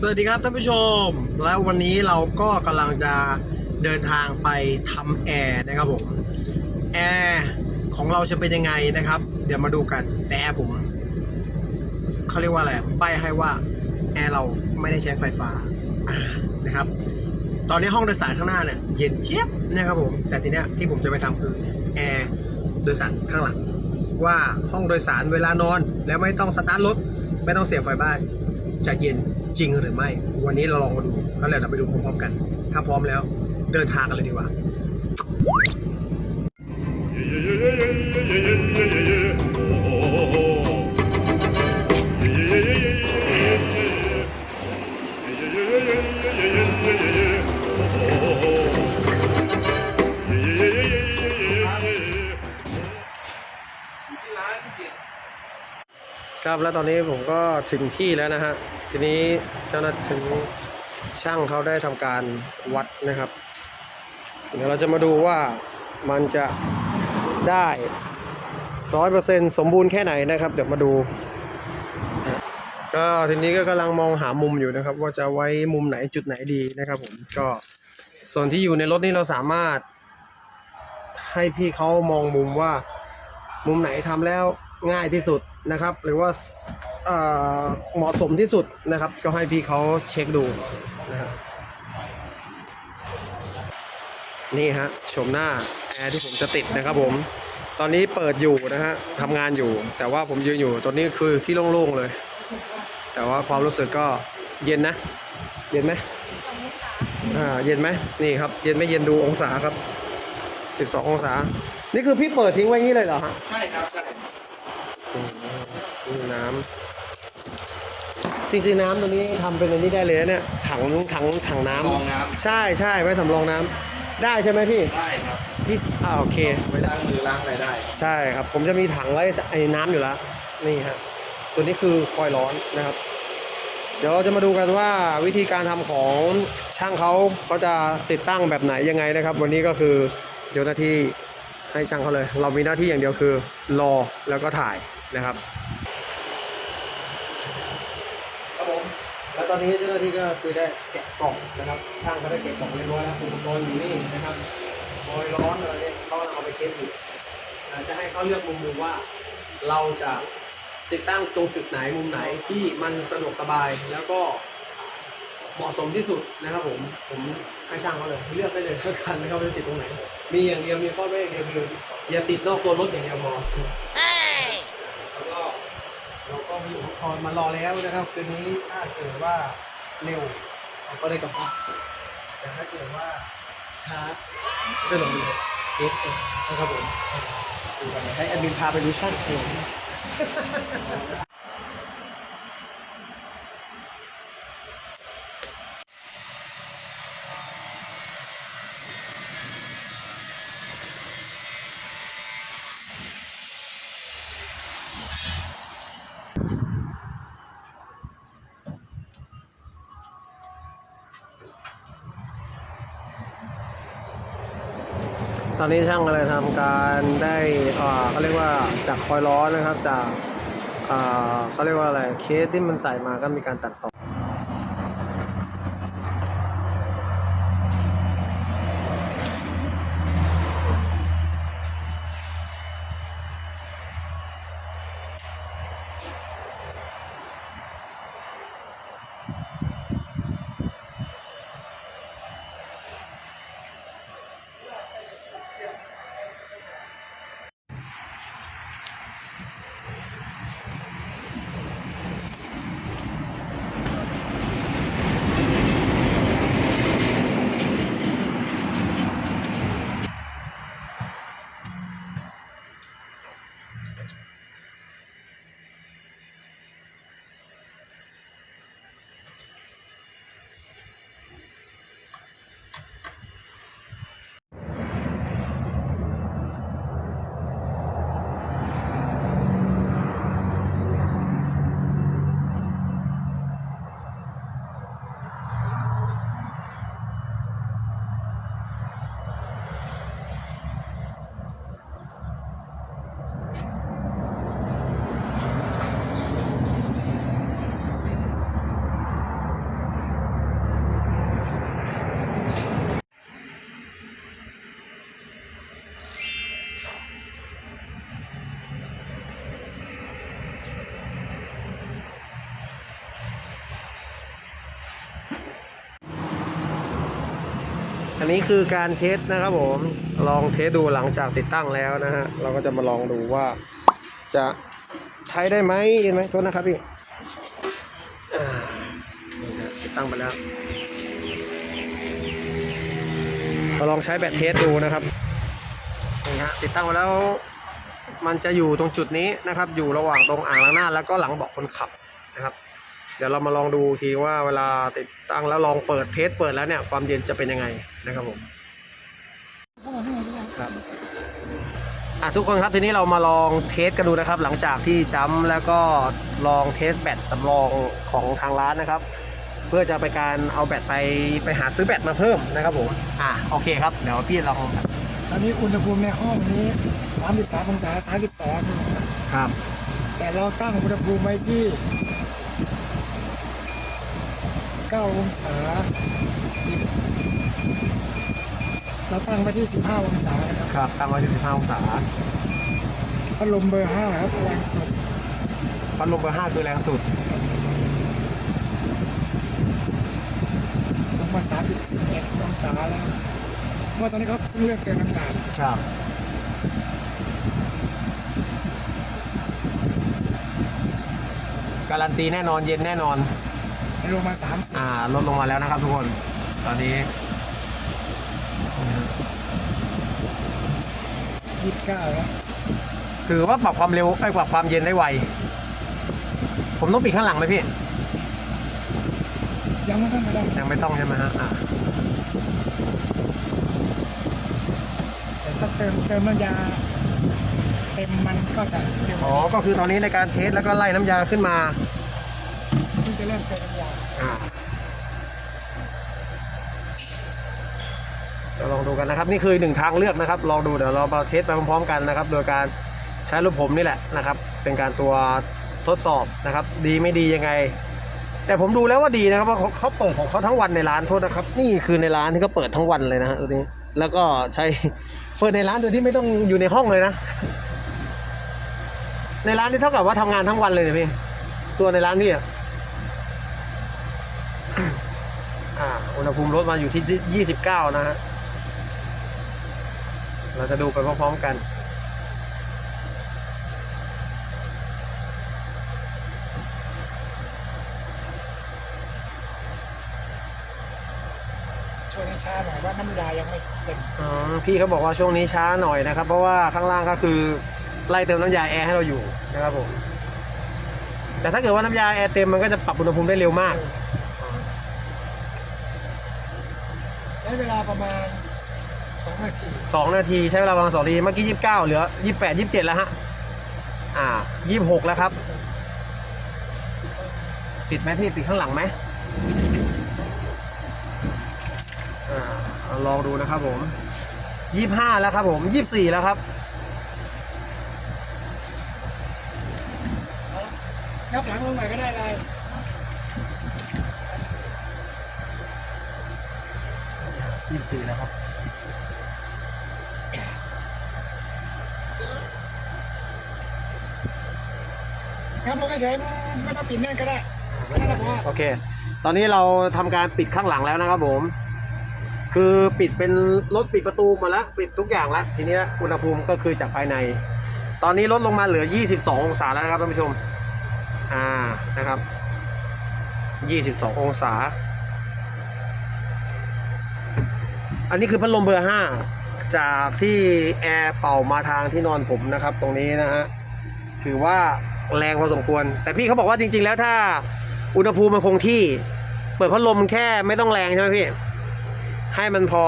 สวัสดีครับท่านผู้ชม แล้ววันนี้เราก็กำลังจะเดินทางไปทำแอร์นะครับผมแอร์ของเราจะเป็นยังไงนะครับ เดี๋ยวมาดูกันแต่แอร์ผมเขาเรียกว่าอะไรใบให้ว่าแอร์เราไม่ได้ใช้ไฟฟ้านะครับ ตอนนี้ห้องโดยสารข้างหน้าเนี่ยเย็นเจี๊ยบนะครับผม แต่ทีเนี้ยที่ผมจะไปทำคือแอร์โดยสารข้างหลังว่าห้องโดยสารเวลานอนแล้วไม่ต้องสตาร์ทรถไม่ต้องเสียบไฟบ้านจะเย็น จริงหรือไม่ วันนี้เราลองมาดูแล้วเดี๋ยวเราไปดูพร้อมๆกัน ถ้าพร้อมแล้ว เดินทางกันเลยดีกว่า ครับแล้วตอนนี้ผมก็ถึงที่แล้วนะฮะทีนี้เจ้าหน้าที่ช่างเขาได้ทำการวัดนะครับ เดี๋ยวเราจะมาดูว่ามันจะได้ร้อยเปอร์เซ็นสมบูรณ์แค่ไหนนะครับ เดี๋ยวมาดู ก็ทีนี้ก็กำลังมองหามุมอยู่นะครับ ว่าจะไว้มุมไหนจุดไหนดีนะครับผมก็ส่วนที่อยู่ในรถนี่เราสามารถ ให้พี่เขามองมุมว่า มุมไหนทำแล้ว ง่ายที่สุดนะครับ หรือว่าเอ่อเหมาะสมที่สุดนะครับ ก็ให้พี่เขาเช็คดูนะครับนี่ฮะชมหน้าแอร์ที่ผมจะติดนะครับผม ตอนนี้เปิดอยู่นะฮะทำงานอยู่ แต่ว่าผมยืนอยู่ตัวนี้คือที่โล่งๆเลย แต่ว่าความรู้สึกก็เย็นนะ เย็นไหมอ่าเย็นไหมนี่ครับ เย็นไม่เย็นดูองศาครับ 12 องศา นี่คือพี่เปิดทิ้งไว้งี้เลยเหรอฮะใช่ครับใช่อืม นี่น้ำจริงๆน้ำตัวนี้ทำเป็นอันนี้ได้เลยนะเนี่ยถังถังถังน้ำกรองน้ใช่ใช่ไว้สำรองน้ำได้ใช่ไหมพี่ำได้ครับพี่อ่าโอเคไว้ล้างมือล้างอะไรได้ ใช่ครับ ผมจะมีถังไว้ไอ้น้ำอยู่แล้วนี่ฮะตัวนี้คือคอยร้อนนะครับ เดี๋ยวเราจะมาดูกันว่าวิธีการทำของช่างเขาเขาจะติดตั้งแบบไหนยังไงนะครับ วันนี้ก็คือเจ้าหน้าที่ให้ช่างเขาเลย เรามีหน้าที่อย่างเดียวคือรอแล้วก็ถ่ายนะครับครับผม แล้วตอนนี้เจ้าหน้าที่ก็คือได้แกะกล่องนะครับช่างเขาได้แกะกล่องเรียบร้อยแล้วอุปกรณ์อยู่นี่นะครับคอยร้อนอะไรเนี่ยเขาเอาไปเทสอยู่จะให้เขาเลือกมุมดูว่า เราจะติดตั้งตรงจุดไหนมุมไหนที่มันสะดวกสบายแล้วก็เหมาะสมที่สุดนะครับผมผมให้ช่างเขาเลยเลือกได้เลยเท่ากันนะครับว่าจะติดตรงไหน มีอย่างเดียวมีข้อแม้อย่างเดียวคืออย่าติดนอกตัวรถอย่างเดียวพอแล้วก็ เรา ก็มีอุปกรมารอแล้วนะครับ คืนนี้ถ้าเกิดว่าเร็วเราก็ได้กลับบ้านแต่ถ้าเกิดว่าช้าก็ลงดูเอสเองนะครับผมดูกันให้แอดมินพาไปดูช่างเอง ตอนนี้ช่างกำลังทำการได้อ่าเขาเรียกว่าจากคอยล้อนะครับ จากอ่าเขาเรียกว่าอะไรเคสที่มันใส่มาก็มีการตัดต่อ นี้คือการเทสนะครับผม ลองเทสดูหลังจากติดตั้งแล้วนะฮะ เราก็จะมาลองดูว่าจะใช้ได้ไหมเห็นไหมโทษนะครับพี่ติดตั้งไปแล้วมาลองใช้แบตเทสดูนะครับนี่ฮะติดตั้งไปแล้ว มันจะอยู่ตรงจุดนี้นะครับ อยู่ระหว่างตรงอ่างล้างหน้า แล้วก็หลังเบาะคนขับนะครับ เดี๋ยวเรามาลองดูทีว่าเวลาติดตั้งแล้วลองเปิดเทสเปิดแล้วเนี่ยความเย็นจะเป็นยังไงนะครับผมครับอะทุกคนครับทีนี้เรามาลองเทสกันดูนะครับ หลังจากที่จ้ำแล้วก็ลองเทสแบตสำรองของทางร้านนะครับ เพื่อจะไปการเอาแบตไปไปหาซื้อแบตมาเพิ่มนะครับผมอะโอเคครับเดี๋ยวพี่ลองตอนนี้อุณหภูมิในห้องนี้ 33องศา32นะครับครับ แต่เราตั้งอุณหภูมิไว้ที่ 9 องศา 10 เราตั้งไว้ที่ 15 องศานะครับครับตั้งไว้ที่15องศาพัดลมเบอร์ 5 ครับแรงสุดพัดลมเบอร์ 5 คือแรงสุดลงมา 31 องศาแล้วเพราะว่าตอนนี้เขาเพิ่งเริ่มเติมน้ำตาลครับการันตีแน่นอนเย็นแน่นอน ลงมา30อ่าลดลงมาแล้วนะครับทุกคน ตอนนี้29แล้วถือว่าปรับความเร็วไอ้ยปรับความเย็นได้ไว ผมต้องปิดข้างหลังไหมพี่ ยังไม่ต้องมาได้ยังไม่ต้องใช่ไหมฮะอ่าแต่ถ้าเติมเติมน้ำยาเต็มมันก็จะเร็วอ๋อ ก็คือตอนนี้ในการเทสแล้วก็ไล่น้ำยาขึ้นมาที่ จะเริ่มเติมน้ำยาอ่าจะลองดูกันนะครับ นี่คือหนึ่งทางเลือกนะครับ ลองดูเดี๋ยวเรามาเทสไปพร้อมๆกันนะครับ โดยการใช้รูปผมนี่แหละนะครับ เป็นการตัวทดสอบนะครับ ดีไม่ดียังไง แต่ผมดูแล้วว่าดีนะครับว่าเขาเขาเปิดของเขาทั้งวันในร้านโทษนะครับ นี่คือในร้านที่เขาเปิดทั้งวันเลยนะฮะตัวนี้ แล้วก็ใช้เปิดในร้านโดยที่ไม่ต้องอยู่ในห้องเลยนะ ในร้านนี่เท่ากับว่าทำงานทั้งวันเลยเนี่ยพี่ตัวในร้านพี่อะ อ่าอุณหภูมิลดมาอยู่ที่ 29 นะฮะ เราจะดูไปพร้อมๆกัน ช่วงนี้ช้าหน่อยว่าน้ำยายังไม่เต็มอ๋อพี่เขาบอกว่าช่วงนี้ช้าหน่อยนะครับ เพราะว่าข้างล่างก็คือไล่เติมน้ำยาแอร์ให้เราอยู่นะครับผม แต่ถ้าเกิดว่าน้ำยาแอร์เต็มมันก็จะปรับอุณหภูมิได้เร็วมาก ใช้เวลาประมาณสองนาที2นาทีใช้เวลาประมาณ2นาทีเมื่อกี้29เหลือ28 27แล้วฮะ อ่า26แล้วครับ ปิดไหมพี่ปิดข้างหลังไหมอ่าเอาลองดูนะครับผม25แล้วครับผม24แล้วครับนับหลังลงใหม่ก็ได้เลย 24 แล้วครับ ครับลงเฉยๆไม่ต้องปิดแน่นก็ได้แค่นั้นพอ โอเค ตอนนี้เราทำการปิดข้างหลังแล้วนะครับผม คือปิดเป็นรถปิดประตูหมาแล้วปิดทุกอย่างแล้ว ทีเนี้ยอุณหภูมิก็คือจากภายใน ตอนนี้ลดลงมาเหลือ 22 องศาแล้วนะครับท่านผู้ชม อ่า นะครับ 22 องศา อันนี้คือพัดลมเบอร์ 5 จากที่แอร์เป่ามาทางที่นอนผมนะครับ ตรงนี้นะฮะ ถือว่า แรงพอสมควร แต่พี่เขาบอกว่าจริง ๆ แล้วถ้าอุณหภูมิมันคงที่ เปิดพัดลมแค่ไม่ต้องแรงใช่ไหมพี่ ให้มันพอ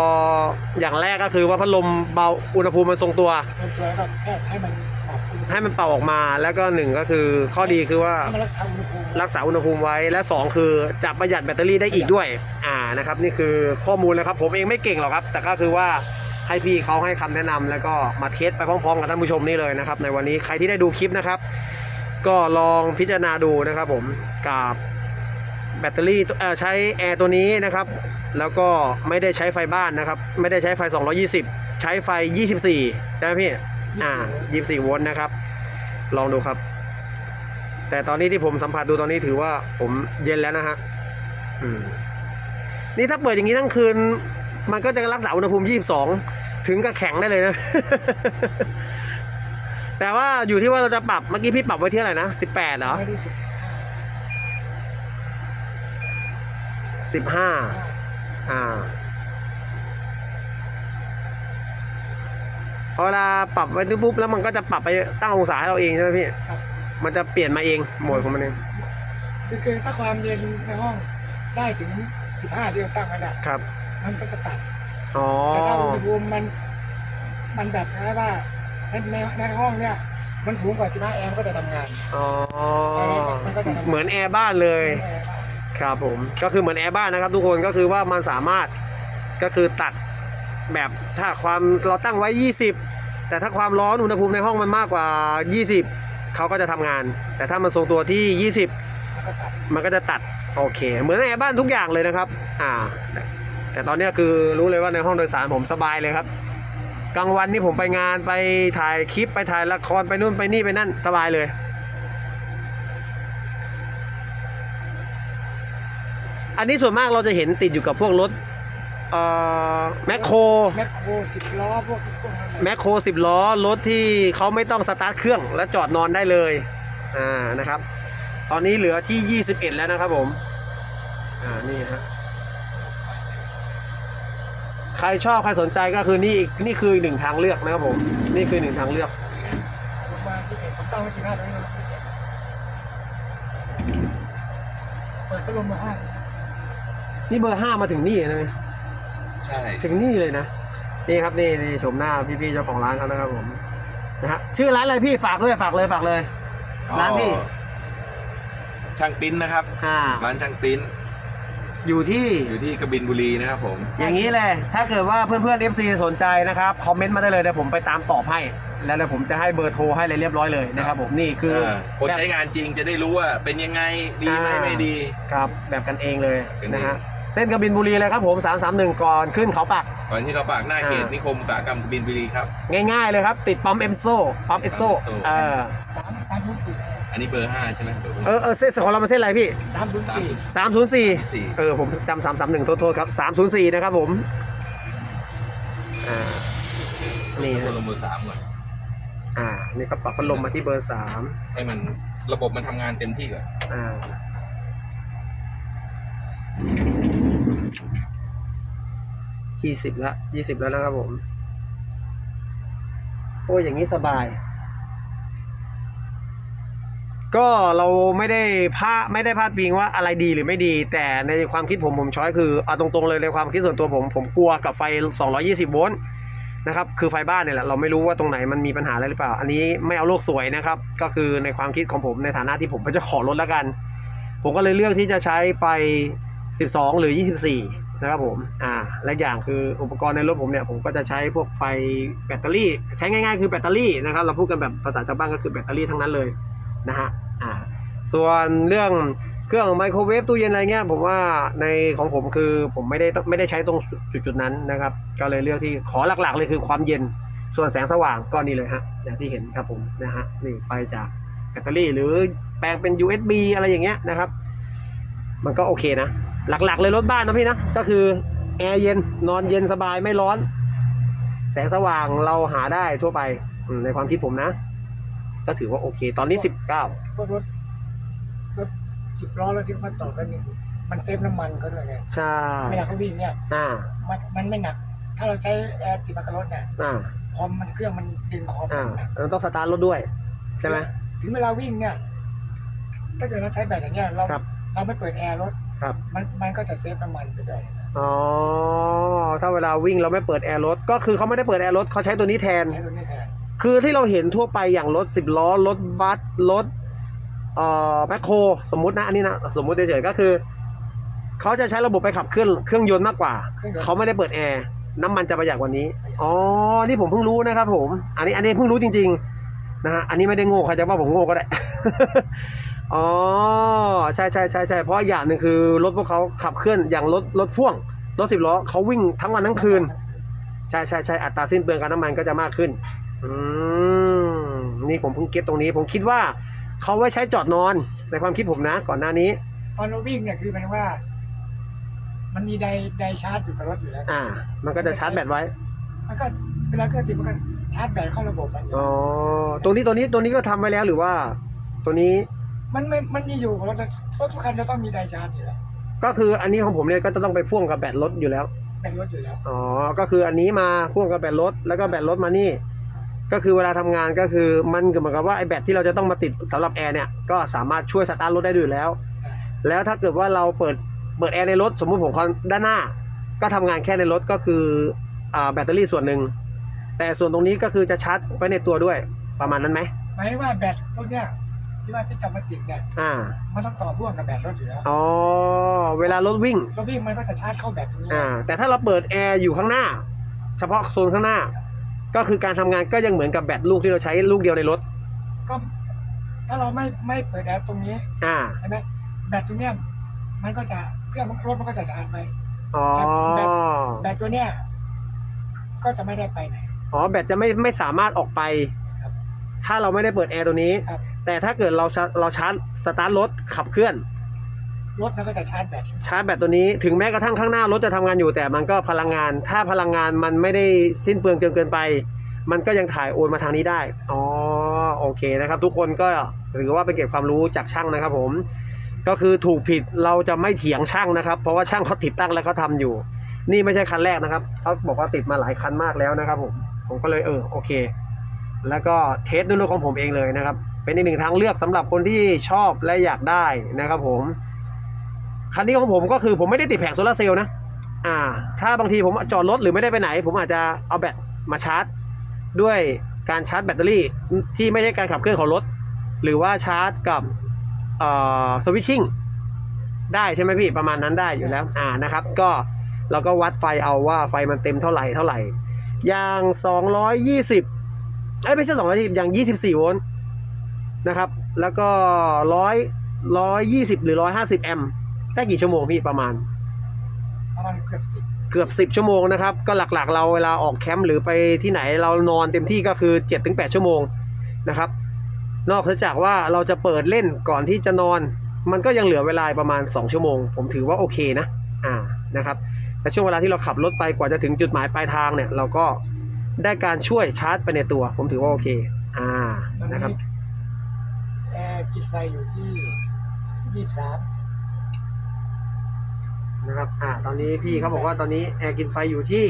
อย่างแรกก็คือว่าพัดลมเบาอุณหภูมิมันทรงตัว ส่วนตัวก็แค่ให้มันปรับอุณหภูมิให้มันเป่าออกมาแล้วก็หนึ่งก็คือข้อดีคือว่า ให้มันรักษาอุณหภูมิรักษาอุณหภูมิไว้และสองคือจะประหยัดแบตเตอรี่ได้อีกด้วย อ่านะครับ นี่คือข้อมูลนะครับ ผมเองไม่เก่งหรอกครับ แต่ก็คือว่าให้พี่เขาให้คำแนะนำแล้วก็มาเทสไปพร้อมๆ กับท่านผู้ชมนี่เลยนะครับ ในวันนี้ใครที่ได้ดูคลิปนะครับ ก็ลองพิจารณาดูนะครับผมกับแบตเตอรี่เอ่อใช้แอร์ตัวนี้นะครับ แล้วก็ไม่ได้ใช้ไฟบ้านนะครับ ไม่ได้ใช้ไฟ 220 ใช้ไฟ 24 ใช่ไหมพี่ อ่า 24 โวลต์นะครับ ลองดูครับ แต่ตอนนี้ที่ผมสัมผัสดูตอนนี้ถือว่าผมเย็นแล้วนะฮะอืมนี่ถ้าเปิดอย่างนี้ทั้งคืน มันก็จะรักษาอุณหภูมิ 22 ถึงกับแข็งได้เลยนะ แต่ว่าอยู่ที่ว่าเราจะปรับเมื่อกี้พี่ปรับไว้ที่อะไหรนะ18เหรอไม่ได้สิบ15อ่าพอเวลาปรับไว้ปุ๊บแล้วมันก็จะปรับไปตั้งองศาให้เราเองใช่ไหมพี่ ครับมันจะเปลี่ยนมาเองโหมดของมันเอง คือคือถ้าความเย็นในห้องได้ถึง15ที่เราตั้งไว้น่ะครับ มันก็จะตัด อ๋อ แต่ถ้าอุณหภูมิมัน มันแบบนะว่า ในในในห้องเนี่ยมันสูงกว่า15แอมป์ก็จะทำงาน อ๋อ มันก็จะทำ เหมือนแอร์บ้านเลยแอร์บ้างครับผม ก็คือเหมือนแอร์บ้านนะครับทุกคน ก็คือว่ามันสามารถ ก็คือตัดแบบถ้าความเราตั้งไว้ 20 แต่ถ้าความร้อนอุณหภูมิในห้องมันมากกว่า 20 เขาก็จะทำงาน แต่ถ้ามันทรงตัวที่ 20 มันก็ตัดมันก็จะตัดโอเค เหมือนแอร์บ้านทุกอย่างเลยนะครับ อ่า แต่ตอนเนี้ยคือรู้เลยว่าในห้องโดยสารผมสบายเลยครับ กลางวันนี่ผมไปงานไปถ่ายคลิปไปถ่ายละครไปนู่นไปนี่ไปนั่นสบายเลย อันนี้ส่วนมากเราจะเห็นติดอยู่กับพวกรถเอ่อแมคโครแมคโครสิบล้อพวกพวกนั้นแมคโครสิบล้อรถที่เขาไม่ต้องสตาร์ทเครื่องและจอดนอนได้เลยอ่านะครับ ตอนนี้เหลือที่ 21 แล้วนะครับผม อ่านี่ฮะ ใครชอบใครสนใจก็คือนี่อีกนี่คืออีกหนึ่งทางเลือกนะครับผมนี่คือหนึ่งทางเลือกผมมาที่เห็นผมตั้งไว้15ตรงนี้เปิดพัดลมมาให้นี่เบอร์ห้ามาถึงนี่เลยนะ ใช่ ถึงนี่เลยนะ นี่ครับนี่นี่ชมหน้าพี่ๆเจ้าของร้านเขานะครับผมนะฮะชื่อร้านอะไรพี่ฝากด้วยฝากเลยฝากเลย ร้านพี่ ช่างปิ้นนะครับอ่าร้านช่างปิ้น อยู่ที่ อยู่ที่กบินบุรีนะครับผม อย่างนี้เลย ถ้าเกิดว่าเพื่อนๆ FC สนใจนะครับ คอมเมนต์มาได้เลยเดี๋ยวผมไปตามตอบให้ แล้วเดี๋ยวผมจะให้เบอร์โทรให้เลยเรียบร้อยเลยนะครับผม นี่คือ เออคนใช้งานจริงจะได้รู้ว่าเป็นยังไงดีไหมอ่า ไม่ดี ครับ แบบกันเองเลยกันเอง นะฮะ เส้นกบินบุรีเลยครับผม 331 ก่อนขึ้นเขาปัก ก่อนที่เขาปากหน้าเขตอ่านิ นิคมอุตสาหกรรมกบินบุรีครับ ง่ายๆเลยครับ ติดปั๊มเอ็มโซปั๊มเอ็มโซปั๊ม Emso เออสามสามศูนย์สี่ อันนี้เบอร์ห้าใช่ไหมเบอร์เออเออเส้นของเรามาเส้นอะไรพี่ สามศูนย์สามสี่ สิบ 304เออ ผมจำ331 โทษโทษครับ 304 นะครับผม อ่านี่นี่นะลงเบอร์สามก่อน อ่า นี่ก็ปรับพัดลมมาที่เบอร์สามให้มันระบบมันทำงานเต็มที่ก่อน อ่ายี่สิบละยี่สิบแล้วนะครับผม โอ้ยอย่างนี้สบาย ก็เราไม่ได้พาไม่ได้พาดพิงว่าอะไรดีหรือไม่ดี แต่ในความคิดผมผมช้อยคือเอาตรงๆเลยในความคิดส่วนตัวผม ผมกลัวกับไฟ 220 โวลต์นะครับคือไฟบ้านเนี่ยแหละเราไม่รู้ว่าตรงไหนมันมีปัญหาอะไรหรือเปล่า อันนี้ไม่เอาโลกสวยนะครับ ก็คือในความคิดของผมในฐานะที่ผมเป็นเจ้าของรถแล้วกัน ผมก็เลยเลือกที่จะใช้ไฟ 12 หรือ 24 นะครับผมอ่าและอย่างคืออุปกรณ์ในรถผมเนี่ยผมก็จะใช้พวกไฟแบตเตอรี่ ใช้ง่ายๆ คือแบตเตอรี่นะครับเราพูดกันแบบภาษาชาวบ้านก็คือแบตเตอรี่ทั้งนั้นเลย นะฮะอ่าส่วนเรื่องเครื่องไมโครเวฟตู้เย็นอะไรเงี้ยผมว่าในของผมคือผมไม่ได้ต้องไม่ได้ใช้ตรงจุดๆนั้นนะครับ ก็เลยเลือกที่ขอหลักๆเลยคือความเย็นส่วนแสงสว่างก็นี่เลยฮะอย่างที่เห็นครับผมนะฮะนี่ไฟจากแบตเตอรี่หรือแปลงเป็น USB อะไรอย่างเงี้ยนะครับ มันก็โอเคนะ หลักๆเลยรถบ้านนะพี่นะ ก็คือแอร์เย็นนอนเย็นสบายไม่ร้อน แสงสว่างเราหาได้ทั่วไปในความคิดผมนะ ก็ถือว่าโอเค ตอนนี้สิบเก้าพวกรถรถสิบล้อแล้วที่มันต่อกันนี่มันเซฟน้ำมันเขาด้วยไงใช่เวลาเขาวิ่งเนี่ยอ่ามันมันไม่หนัก ถ้าเราใช้แอร์ติดมากับรถเนี่ยอ่าคอมมันเครื่องมันดึงคอมอ่าหนักเราต้องสตาร์ทรถด้วย ใช่ไหมถึงเวลาวิ่งเนี่ยถ้าเกิดเราใช้แบตอย่างเงี้ยเราครับเราไม่เปิดแอร์รถครับมันมันก็จะเซฟน้ำมันไปด้วยนะอ๋อ ถ้าเวลาวิ่งเราไม่เปิดแอร์รถก็คือเขาไม่ได้เปิดแอร์รถเขาใช้ตัวนี้แทนใช้ตัวนี้แทน คือที่เราเห็นทั่วไปอย่างรถสิบล้อรถบัสรถเอ่อแมคโครสมมุตินะอันนี้นะสมมุติเฉยๆก็คือเขาจะใช้ระบบไปขับเครื่องเครื่องยนต์มากกว่าเขาไม่ได้เปิดแอร์น้ำมันจะประหยัดกว่านี้อ๋อนี่ผมเพิ่งรู้นะครับ ผม อันนี้อันนี้เพิ่งรู้จริง ๆนะฮะอันนี้ไม่ได้โง่ใครจะว่าผมโง่ก็ได้ อ๋อใช่ใช่ใช่ใช่เพราะอย่างหนึ่งคือรถพวกเขาขับเคลื่อนอย่างรถรถพ่วงรถสิบล้อเขาวิ่งทั้งวันทั้งคืน ใช่ใช่ใช่อัตราสิ้นเปลืองการน้ำมันก็จะมากขึ้น อืมนี่ผมเพิ่งเก็ตตรงนี้ ผมคิดว่าเขาไว้ใช้จอดนอนในความคิดผมนะ ก่อนหน้านี้ ตอนเราวิ่งเนี่ยคือหมายถึงว่า มันมีไดไดชาร์จอยู่กับรถอยู่แล้ว อ่า มันก็จะชาร์จแบตไว้ มันก็เวลาเกิดติดมันก็ชาร์จแบตเข้าระบบมันอ๋อตรงนี้ตัวนี้ตัวนี้ก็ทำไว้แล้วหรือว่า ตัวนี้มันไม่มันมีอยู่ของรถรถทุกคันจะต้องมีไดชาร์จอยู่แล้วก็คืออันนี้ของผมเนี่ยก็จะต้องไปพ่วงกับแบตรถอยู่แล้ว แบตรถอยู่แล้ว อ๋อ ก็คืออันนี้มาพ่วงกับแบตรถแล้วก็แบตรถมานี่ ก็คือเวลาทำงานก็คือมันก็เหมือนกับว่าไอ้แบตที่เราจะต้องมาติดสำหรับแอร์เนี่ยก็สามารถช่วยสตาร์ทรถได้ด้วยแล้ว แล้วถ้าเกิดว่าเราเปิดเปิดแอร์ในรถสมมุติผมคอนด้านหน้า ก็ทำงานแค่ในรถก็คืออ่าแบตเตอรี่ส่วนหนึ่งแต่ส่วนตรงนี้ก็คือจะชาร์จไว้ในตัวด้วยประมาณนั้นไหมหมายถึงว่าแบตพวกเนี้ยที่ว่าพี่จะมาติดเนี่ยอ่ามันต้องต่อพ่วงกับแบตรถอยู่แล้วอ๋อเวลารถวิ่งรถวิ่งมันก็จะชาร์จเข้าแบตตรงนี้อ่าแต่ถ้าเราเปิดแอร์อยู่ข้างหน้า เฉพาะโซนข้างหน้า ก็คือการทำงานก็ยังเหมือนกับแบตลูกที่เราใช้ลูกเดียวในรถ ก็ถ้าเราไม่ไม่เปิดแอร์ตรงนี้อ่า ใช่ไหมแบตตรงเนี้ยมันก็จะเครื่องรถมันก็จะชาร์จไป อ๋อ แบตตัวเนี้ยก็จะไม่ได้ไปไหน อ๋อแบตจะไม่ไม่สามารถออกไป ครับ ถ้าเราไม่ได้เปิดแอร์ตัวนี้ ครับแต่ถ้าเกิดเราชาเราชาร์จสตาร์ทรถขับเคลื่อน รถมันก็จะชาร์จแบตชาร์จแบตตัวนี้ถึงแม้กระทั่งข้างหน้ารถจะทำงานอยู่แต่มันก็พลังงาน ถ้าพลังงานมันไม่ได้สิ้นเปลืองจนเกินไป มันก็ยังถ่ายโอนมาทางนี้ได้อ๋อโอเคนะครับ ทุกคนก็ถือว่าไปเก็บความรู้จากช่างนะครับ ผม ก็คือถูกผิดเราจะไม่เถียงช่างนะครับ เพราะว่าช่างเขาติดตั้งแล้วเขาทำอยู่ นี่ไม่ใช่คันแรกนะครับเขาบอกว่าติดมาหลายคันมากแล้วนะครับ ผมผมก็เลยเออโอเค แล้วก็เทสด้วยรถของผมเองเลยนะครับ เป็นอีกหนึ่งทางเลือกสำหรับคนที่ชอบและอยากได้นะครับ ผม คันนี้ของผมก็คือผมไม่ได้ติดแผงโซลาเซลล์นะ อ่า ถ้าบางทีผมจอดรถหรือไม่ได้ไปไหน ผมอาจจะเอาแบตมาชาร์จ ด้วยการชาร์จแบตเตอรี่ที่ไม่ใช่การขับเคลื่อนของรถ หรือว่าชาร์จกับเอ่อสวิตชิ่งได้ใช่ไหมพี่ประมาณนั้นได้อยู่แล้ว อ่านะครับ ก็เราก็วัดไฟเอาว่าไฟมันเต็มเท่าไหร่เท่าไหร่ อย่าง 220 เอ้ยไม่ใช่ 220 อย่าง 24 โวลต์นะครับ แล้วก็ 100 120 หรือ 150 แอมป์ ได้กี่ชั่วโมงพี่ประมาณ ประมาณเกือบสิบเกือบ10ชั่วโมงนะครับ ก็หลักๆ เราเวลาออกแคมป์หรือไปที่ไหนเรานอนเต็มที่ก็คือ7-8ชั่วโมงนะครับ นอกจากว่าเราจะเปิดเล่นก่อนที่จะนอน มันก็ยังเหลือเวลาประมาณ2ชั่วโมง ผมถือว่าโอเคนะ อ่านะครับแต่ช่วงเวลาที่เราขับรถไปกว่าจะถึงจุดหมายปลายทางเนี่ย เราก็ได้การช่วยชาร์จไปในตัว ผมถือว่าโอเค อ่าตอนนะครับนี้แอร์กินไฟอยู่ที่ยี่สิบสาม นะครับ อ่า ตอนนี้พี่เขาบอกว่าตอนนี้แอร์กินไฟอยู่ที่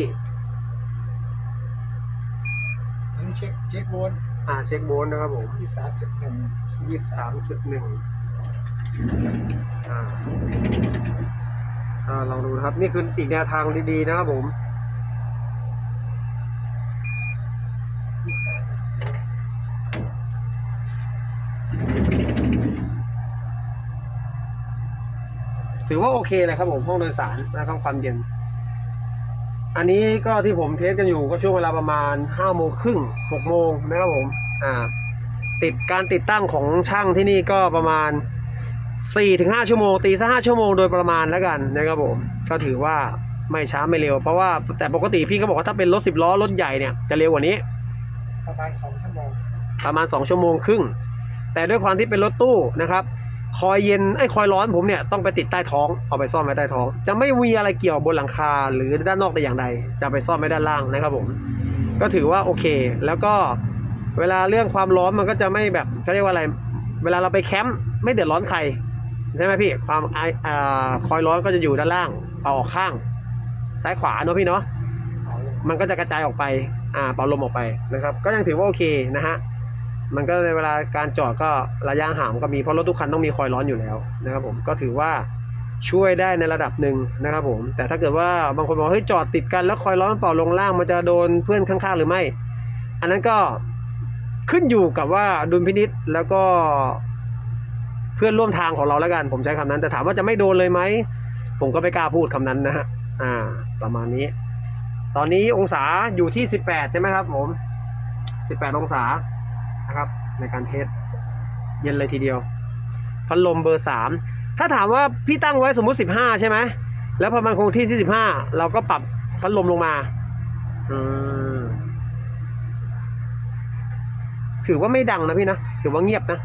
ตอนนี้เช็คเช็คโวลต์อ่า เช็คโวลต์นะครับผมที่สามจุดหนึ่งยี่สามจุดหนึ่งอ่าอ่าลองดูนะครับ นี่คืออีกแนวทางดีๆนะครับผม ถือว่าโอเคเลยครับผมห้องโดยสารนะครับความเย็น อันนี้ก็ที่ผมเทสกันอยู่ก็ช่วงเวลาประมาณห้าโมงครึ่งหกโมงนะครับผมอ่าติดการติดตั้งของช่างที่นี่ก็ประมาณสี่ถึงห้าชั่วโมงตีซะห้าชั่วโมงโดยประมาณแล้วกันนะครับผมก็ถือว่าไม่ช้าไม่เร็ว เพราะว่าแต่ปกติพี่ก็บอกว่าถ้าเป็นรถสิบล้อรถใหญ่เนี่ยจะเร็วกว่านี้ ประมาณสองชั่วโมงประมาณ2ชั่วโมงครึ่งแต่ด้วยความที่เป็นรถตู้นะครับ คอยเย็นไอ้คอยร้อนผมเนี่ยต้องไปติดใต้ท้องเอาไปซ่อนไว้ใต้ท้อง จะไม่มีอะไรเกี่ยวบนหลังคาหรือด้านนอกแต่อย่างใด จะไปซ่อนไว้ด้านล่างนะครับผม ก็ถือว่าโอเค แล้วก็เวลาเรื่องความร้อนมันก็จะไม่แบบเขาเรียกว่าอะไร เวลาเราไปแคมป์ไม่เดือดร้อนใครใช่ไหมพี่ความไออ่าคอยร้อนก็จะอยู่ด้านล่างเอาออกข้าง ซ้ายขวาเนอะพี่เนาะมันก็จะกระจายออกไปอ่าเป่าลมออกไปนะครับ ก็ยังถือว่าโอเคนะฮะ มันก็ในเวลาการจอดก็ระยะห่างก็มีเพราะรถทุกคันต้องมีคอยร้อนอยู่แล้วนะครับผมก็ถือว่าช่วยได้ในระดับหนึ่งนะครับผม แต่ถ้าเกิดว่าบางคนบอกเฮ้ยจอดติดกันแล้วคอยร้อนเป่าลงล่างมันจะโดนเพื่อนข้างๆหรือไม่ อันนั้นก็ขึ้นอยู่กับว่าดุลพินิษแล้วก็เพื่อนร่วมทางของเราแล้วกัน ผมใช้คำนั้น แต่ถามว่าจะไม่โดนเลยไหม ผมก็ไม่กล้าพูดคำนั้นนะฮะอ่า ประมาณนี้ ตอนนี้องศาอยู่ที่ 18 ใช่ไหมครับผม 18 องศา นะครับ ในการเทสเย็นเลยทีเดียว พัดลมเบอร์3ถ้าถามว่าพี่ตั้งไว้สมมุติ15ใช่ไหมแล้วพอมันคงที่ที่15เราก็ปรับพัดลมลงมาถือว่าไม่ดังนะพี่นะ ถือว่าเงียบนะ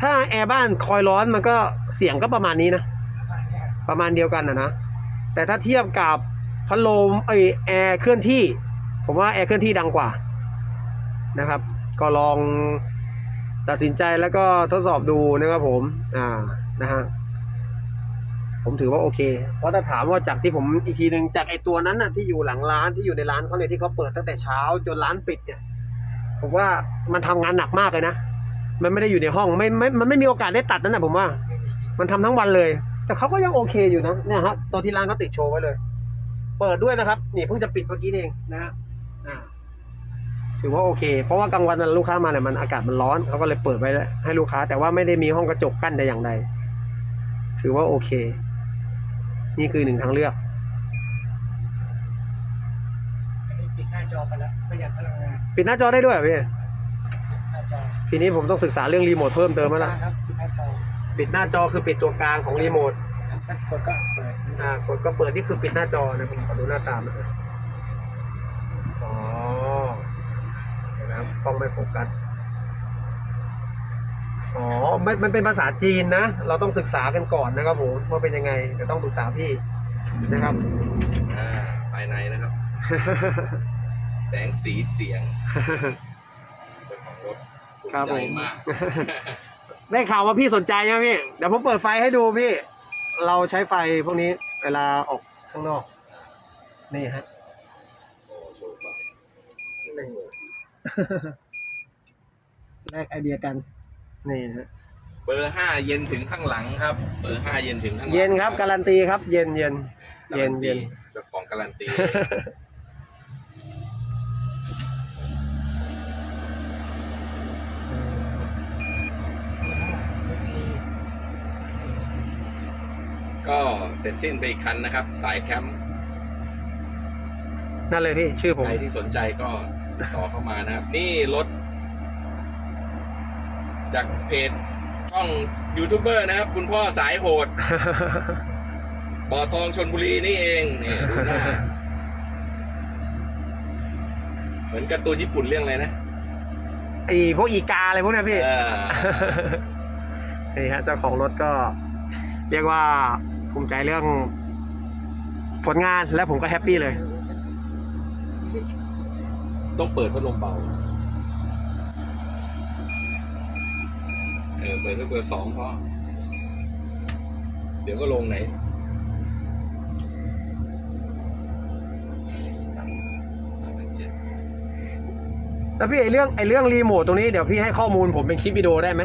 ถ้าแอร์บ้านคอยร้อนมันก็เสียงก็ประมาณนี้นะ ประมาณเนี้ยประมาณเดียวกันนะนะ แต่ถ้าเทียบกับพัดลมไอแอร์เคลื่อนที่ ผมว่าแอร์เคลื่อนที่ดังกว่า นะครับ ก็ลองตัดสินใจแล้วก็ทดสอบดูนะครับผมอ่านะฮะผมถือว่าโอเค เพราะถ้าถามว่าจากที่ผมอีกทีหนึ่งจากไอตัวนั้นน่ะที่อยู่หลังร้านที่อยู่ในร้านเขาเนี่ยที่เขาเปิดตั้งแต่เช้าจนร้านปิดเนี่ยผมว่ามันทำงานหนักมากเลยนะมันไม่ได้อยู่ในห้องไม่ไม่มันไม่มีโอกาสได้ตัดนั่นนะผมว่า มันทำทั้งวันเลย แต่เขาก็ยังโอเคอยู่นะเนี่ยฮะตัวที่ร้านเขาติดโชว์ไว้เลย เปิดด้วยนะครับ นี่เพิ่งจะปิดเมื่อกี้เองนะฮะ ถือว่าโอเค เพราะว่ากลางวันลูกค้ามาเนี่ยมันอากาศมันร้อนเขาก็เลยเปิดไว้ให้ลูกค้า แต่ว่าไม่ได้มีห้องกระจกกั้นแต่อย่างใด ถือว่าโอเค นี่คือหนึ่งทางเลือกอันนี้ปิดหน้าจอไปแล้วประหยัดพลังงานปิดหน้าจอได้ด้วยเหรอพี่ปิดหน้าจอทีนี้ผมต้องศึกษาเรื่องรีโมทเพิ่มเติมแล้วล่ะครับปิดหน้าจอปิดหน้าจอคือปิดตัวกลางของรีโมทครับสักกดก็เปิดอ่ากดก็เปิดนี่คือปิดหน้าจอนะผมขอดูหน้าตามนะอ๋อเห็นไหม ครับกล้องไม่โฟกัสอ๋อมันมันเป็นภาษาจีนนะ เราต้องศึกษากันก่อนนะครับผมว่าเป็นยังไงเดี๋ยวต้องปรึกษาพี่นะครับ อ่าภายในนะครับ แสงสีเสียงเจ้าของรถภูมิครับใจผม มากได้ข่าวว่าพี่สนใจใช่ไหมพี่ เดี๋ยวผมเปิดไฟให้ดูพี่ เราใช้ไฟพวกนี้เวลาออกข้างนอก นี่ฮะ โอ้โชว์ไฟ แลกไอเดียกัน นี่ฮะเบอร์ห้าเย็นถึงข้างหลังครับ เบอร์ห้าเย็นถึงข้างหลังเย็นครับ การันตีครับ เย็นเย็นเย็นเย็นเจ้าของการันตีไม่ซีก็เสร็จสิ้นไปอีกคันนะครับ สายแคมป์นั่นเลยพี่ ชื่อผม ใครที่สนใจก็ ติดต่อเข้ามานะครับ นี่รถ จากเพจช่องยูทูบเบอร์นะครับ คุณพ่อสายโหดบ่อทองชนบุรีนี่เองนี่ดูหน้าเหมือนการ์ตูนญี่ปุ่นเรื่องอะไรนะไอพวกอีกาอะไรพวกเนี้ยพี่เออนี่ฮะเจ้าของรถก็ เรียกว่าภูมิใจเรื่องผลงานและผมก็แฮปปี้เลย ต้องเปิดพัดลมเบา เออ เปิดแค่เบอร์สองพอเดี๋ยวก็ลงไหน แล้วพี่ไอเรื่องไอเรื่องรีโมทตรงนี้เดี๋ยวพี่ให้ข้อมูลผมเป็นคลิปวิดีโอได้ไหม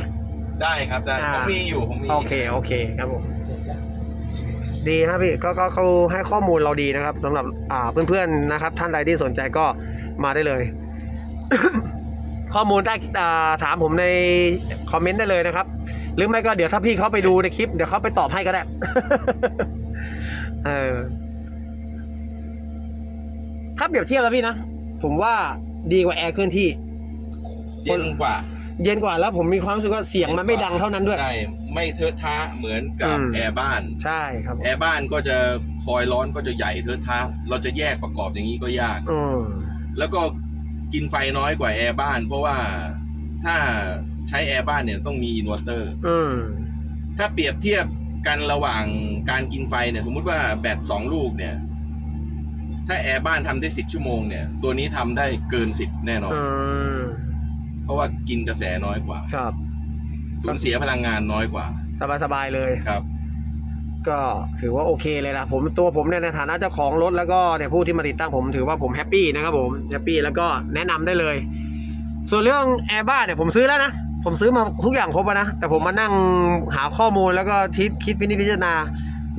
ได้ครับ ได้อ่าผมมีอยู่ ผมมี โอเค โอเคครับผมเจ็ ดีครับพี่ก็ก็เขาให้ข้อมูลเราดีนะครับสำหรับอ่าเพื่อนๆนะครับ ท่านใดที่สนใจก็มาได้เลย ข้อมูลได้ถามผมในคอมเมนต์ได้เลยนะครับ หรือไม่ก็เดี๋ยวถ้าพี่เขาไปดูในคลิป เดี๋ยวเขาไปตอบให้ก็ได้เออถ้าเปรียบเทียบแล้วพี่นะ ผมว่าดีกว่าแอร์เคลื่อนที่เย็นกว่า เย็นกว่าแล้วผมมีความรู้สึกว่าเสียงมันไม่ดังเท่านั้นด้วย ใช่ไม่เทอะทะเหมือนกับอืมแอร์บ้าน ใช่ครับผมแอร์บ้านก็จะคอยร้อนก็จะใหญ่เทอะทะเราจะแยกประกอบอย่างนี้ก็ยาก อืมแล้วก็กินไฟน้อยกว่าแอร์บ้าน เพราะว่าถ้าใช้แอร์บ้านเนี่ยต้องมีอินเวอร์เตอร์ อืมถ้าเปรียบเทียบกันระหว่างการกินไฟเนี่ย สมมุติว่าแบตสองลูกเนี่ย ถ้าแอร์บ้านทำได้สิบชั่วโมงเนี่ย ตัวนี้ทำได้เกินสิบแน่นอน อืม เพราะว่ากินกระแสน้อยกว่าครับสูญเสียพลังงานน้อยกว่า สบายๆเลยครับ ก็ถือว่าโอเคเลยนะผมตัวผมเนี่ยในฐานะเจ้าของรถแล้วก็เนี่ยผู้ที่มาติดตั้งผมถือว่าผมแฮปปี้นะครับผมแฮปปี้แล้วก็แนะนำได้เลย ส่วนเรื่องแอร์บ้านเนี่ยผมซื้อแล้วนะผมซื้อมาทุกอย่างครบแล้วนะแต่ผมมานั่งหาข้อมูลแล้วก็คิดคิดพินิจพิจารณา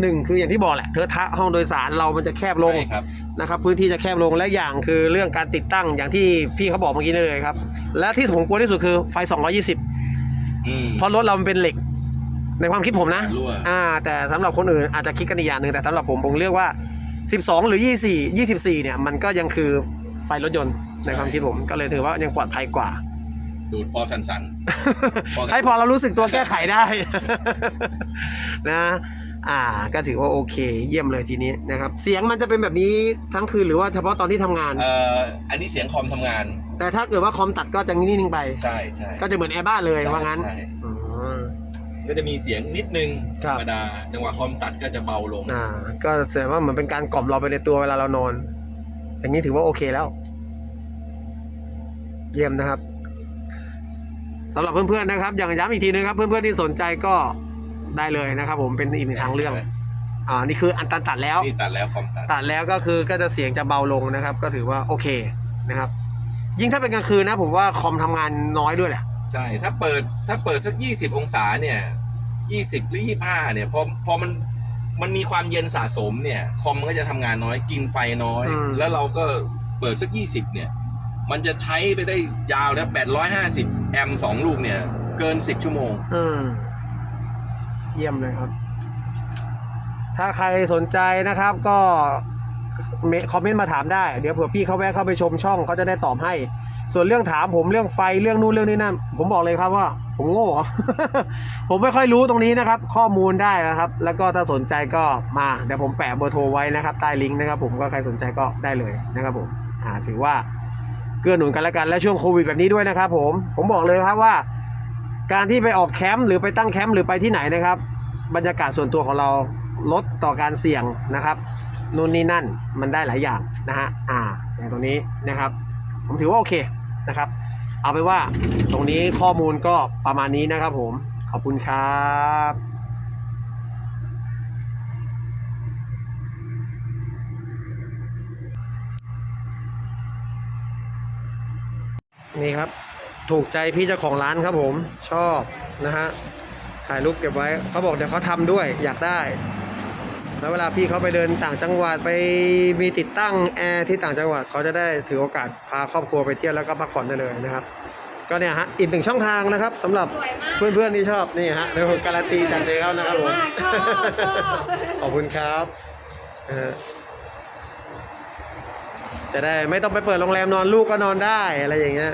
หนึ่งคืออย่างที่บอกแหละเทอะทะห้องโดยสารเรามันจะแคบลงใช่ครับ นะครับพื้นที่จะแคบลงและอย่างคือเรื่องการติดตั้งอย่างที่พี่เขาบอกเมื่อกี้นี่เลยครับ และที่ผมกลัวที่สุดคือไฟ 220 อืม เพราะรถเรามันเป็นเหล็ก ในความคิดผมนะ รั่ว อ่า แต่สำหรับคนอื่นอาจจะคิดกันอีกอย่างหนึ่งแต่สำหรับผมผมเรียกว่า 12 หรือ 24 24 เนี่ย มันก็ยังคือไฟรถยนต์ในความคิดผมก็เลยถือว่ายังปลอดภัยกว่า ดูดพอสันสัน พอให้พอเรารู้สึกตัวแก้ไขได้ นะ อ่า ก็ถือว่าโอเค เยี่ยมเลยทีนี้นะครับ เสียงมันจะเป็นแบบนี้ทั้งคืนหรือว่าเฉพาะตอนที่ทำงาน เอ่ออันนี้เสียงคอมทำงาน แต่ถ้าเกิดว่าคอมตัดก็จะนิ่งๆไป ใช่ใช่ก็จะเหมือนแอร์บ้านเลยว่างั้นใช่อ๋อก็จะมีเสียงนิดนึงคธรัรบรมดา จังหวะคอมตัดก็จะเบาลง อ่า ก็แสดงว่าเหมือนเป็นการกล่อมเราไปในตัวเวลาเรานอน อย่างนี้ถือว่าโอเคแล้ว เยี่ยมนะครับสำหรับเพื่อนๆนะครับ อย่างย้ำอีกทีนึงครับ เพื่อนๆที่สนใจก็ ได้เลยนะครับผมเป็นอีกหนึ่งทางเลือกอ่านี่คืออันตันตัดแล้ว นี่ตัดแล้วคอมตัด ตัดแล้วก็คือก็จะเสียงจะเบาลงนะครับ ก็ถือว่าโอเคนะครับ ยิ่งถ้าเป็นกลางคืนนะผมว่าคอมทำงานน้อยด้วยแหละ ใช่ ถ้าเปิดถ้าเปิดสักยี่สิบองศาเนี่ยยี่สิบหรือยี่ห้าเนี่ยพอพอมันมันมีความเย็นสะสมเนี่ย คอมมันก็จะทำงานน้อยกินไฟน้อย อืม แล้วเราก็เปิดสักยี่สิบเนี่ย มันจะใช้ไปได้ยาวนะแปดร้อยห้าสิบแอมป์สองลูกเนี่ย เกินสิบชั่วโมง อืม เยี่ยมเลยครับ ถ้าใครสนใจนะครับ ก็เมคอมเมนต์มาถามได้ เดี๋ยวเผื่อพี่เขาแวะเข้าไปชมช่องเขาจะได้ตอบให้ ส่วนเรื่องถามผมเรื่องไฟเรื่องนู่นเรื่องนี้นั่นผมบอกเลยครับว่า ผมโง่ ผมไม่ค่อยรู้ตรงนี้นะครับ ข้อมูลได้นะครับ แล้วก็ถ้าสนใจก็มาเดี๋ยวผมแปะเบอร์โทรไว้นะครับ ใต้ลิงก์นะครับผมก็ใครสนใจก็ได้เลยนะครับผมถือว่าเกื้อหนุนกันและกันและช่วงโควิดแบบนี้ด้วยนะครับผมผมบอกเลยครับว่า การที่ไปออกแคมป์หรือไปตั้งแคมป์หรือไปที่ไหนนะครับ บรรยากาศส่วนตัวของเราลดต่อการเสี่ยงนะครับนู่นนี่นั่นมันได้หลายอย่างนะฮะอ่าอย่างตรงนี้นะครับ ผมถือว่าโอเคนะครับ เอาไปนว่าตรงนี้ข้อมูลก็ประมาณนี้นะครับผมขอบคุณครับนี่ครับ ถูกใจพี่เจ้าของร้านครับผมชอบนะฮะถ่ายรูปเก็บไว้เขาบอกเดี๋ยวเขาทำด้วยอยากได้ แล้วเวลาพี่เขาไปเดินต่างจังหวัดไปมีติดตั้งแอร์ที่ต่างจังหวัดเขาจะได้ถือโอกาสพาครอบครัวไปเที่ยวแล้วก็พักผ่อนได้เลยนะครับ ก็เนี่ยฮะอีกหนึ่งช่องทางนะครับสำหรับสวยมากเพื่อนๆที่ชอบนี่ฮะเดี๋ยวผมการันตีจากเจเขานะครับผมชอบชอบขอบคุณครับเออจะได้ไม่ต้องไปเปิดโรงแรมนอนลูกก็นอนได้อะไรอย่างเงี้ย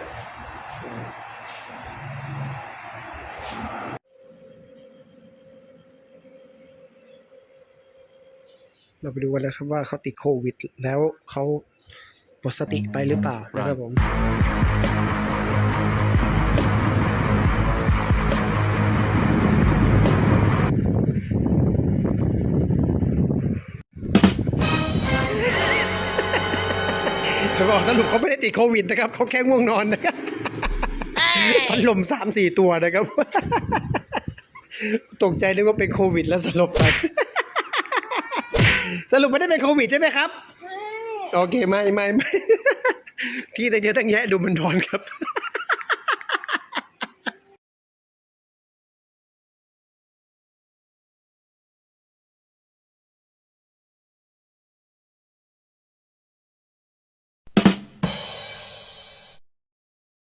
เราไปดูกันนะครับว่าเขาติดโควิด แล้วเขาหมดสติไปหรือเปล่านะครับผมเขาบอกสรุปเขาไม่ได้ติดโควิดนะครับเขาแค่ง่วงนอนนะครับพัดลมสามสี่ตัวนะครับ ตกใจนึกว่าเป็นโควิดแล้วสลบไป สรุปไม่ได้เป็นโควิดใช่ไหมครับ โอเคไม่ไม่ไม่ ที่ตั้งเยอะตั้งแยะดูมันนอนครับ